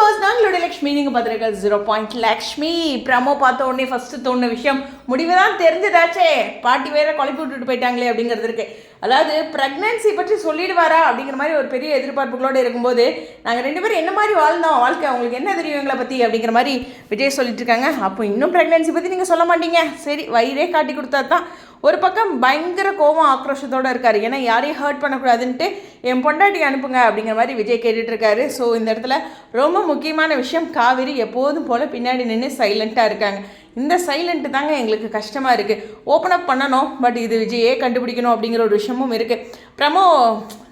Was நாங்களுடைய Lakshmi நீங்கள் பார்த்துருக்க zero point Lakshmi promo பார்த்த உடனே ஃபஸ்ட்டு தோணுன விஷயம் முடிவு தான் தெரிஞ்சதாச்சே. பாட்டி வேற குழப்பி விட்டுட்டு போயிட்டாங்களே அப்படிங்கிறது இருக்கு. அதாவது ப்ரெக்னன்சி பற்றி சொல்லிடுவாரா அப்படிங்கிற மாதிரி ஒரு பெரிய எதிர்பார்ப்புகளோடு இருக்கும்போது நாங்கள் ரெண்டு பேரும் என்ன மாதிரி வாழ்ந்தோம் வாழ்க்கை அவங்களுக்கு என்ன தெரியும் எங்களை பற்றி அப்படிங்கிற மாதிரி விஜய் சொல்லிட்டு இருக்காங்க. அப்போ இன்னும் ப்ரெக்னன்சி பற்றி நீங்கள் சொல்ல மாட்டீங்க. சரி வயிறே காட்டி கொடுத்தா தான் ஒரு பக்கம் பயங்கர கோவம் ஆக்ரோஷத்தோடு இருக்கார். ஏன்னா யாரையும் ஹர்ட் பண்ணக்கூடாதுன்ட்டு என் பொண்டாட்டி அனுப்புங்க அப்படிங்கிற மாதிரி விஜய் கேட்டுட்ருக்காரு ஸோ இந்த இடத்துல ரொம்ப முக்கியமான விஷயம் காவேரி எப்போதும் போல் பின்னாடி நின்று சைலண்ட்டாக இருக்காங்க. இந்த சைலண்ட்டு தாங்க எங்களுக்கு கஷ்டமாக இருக்குது ஓப்பன் அப் பண்ணணும் பட் இது விஜயே கண்டுபிடிக்கணும் அப்படிங்கிற ஒரு விஷயமும் இருக்குது ப்ரமோ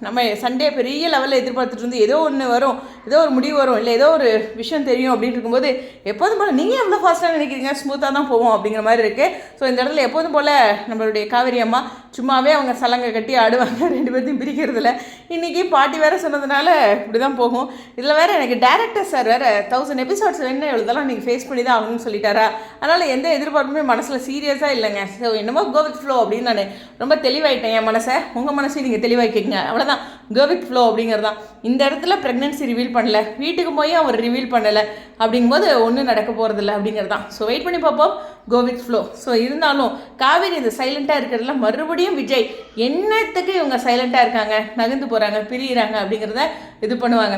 நம்ம சண்டே பெரிய லெவலில் எதிர்பார்த்துட்டு இருந்து ஏதோ ஒன்று வரும் ஏதோ ஒரு முடிவு வரும் இல்லை ஏதோ ஒரு விஷயம் தெரியும் அப்படின்னு இருக்கும்போது எப்போதும் போல் நீங்கள் எவ்வளோ ஃபாஸ்ட்டாக நினைக்கிறீங்க? ஸ்மூத்தாக தான் போவோம் அப்படிங்கிற மாதிரி இருக்குது ஸோ இந்த இடத்துல எப்போதும் போல் நம்மளுடைய காவேரி அம்மா சும்மாவே அவங்க சலங்கை கட்டி ஆடுவாங்க. ரெண்டு பேர்த்தையும் பிரிக்கிறதுல இன்றைக்கி பாட்டி வேறு சொன்னதுனால இப்படி தான் போகும். இதில் வேறு எனக்கு டேரக்டர் சார் வேறு தௌசண்ட் எபிசோட்ஸ் வேணும் எழுதலாம். நீங்கள் ஃபேஸ் பண்ணி தான் ஆகணும்னு சொல்லிட்டாரா? அதனால் எந்த எதிர்பார்ப்புமே மனசில் சீரியஸாக இல்லைங்க. ஸோ என்னமோ கோவித் ஃப்ளோ அப்படின்னு நான் ரொம்ப தெளிவாயிட்டேன் என் மனசை. உங்கள் மனசையும் நீங்கள் தெளிவாக கேட்குங்க அவ்வளோதான் கோ வித் ஃப்ளோ அப்படிங்கிறது தான் இந்த இடத்துல ப்ரெக்னென்சி ரிவீல் பண்ணல. வீட்டுக்கு போய் அவர் ரிவீல் பண்ணலை. அப்படிங்கும்போது ஒன்றும் நடக்க போகிறதில்ல அப்படிங்கிறது தான் ஸோ வெயிட் பண்ணி பார்ப்போம். கோ வித் ஃப்ளோ ஸோ இருந்தாலும் காவேரி இந்த சைலண்ட்டாக இருக்கிறதுல மறுபடியும் விஜய் என்னத்துக்கு இவங்க சைலண்ட்டாக இருக்காங்க? நகர்ந்து போகிறாங்க பிரியிறாங்க அப்படிங்கிறத இது பண்ணுவாங்க.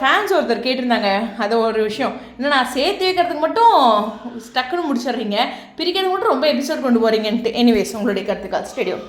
ஃபேன்ஸ் ஒருத்தர் கேட்டிருந்தாங்க. அது ஒரு விஷயம். என்னன்னா சேர்த்து வைக்கிறதுக்கு மட்டும் டக்குன்னு முடிச்சிடுறீங்க. பிரிக்கிறதுக்கு மட்டும் ரொம்ப எபிசோட் கொண்டு போகிறீங்கன்ட்டு எனிவேஸ் உங்களுடைய கருத்துக்கள். ஸ்டேடியம்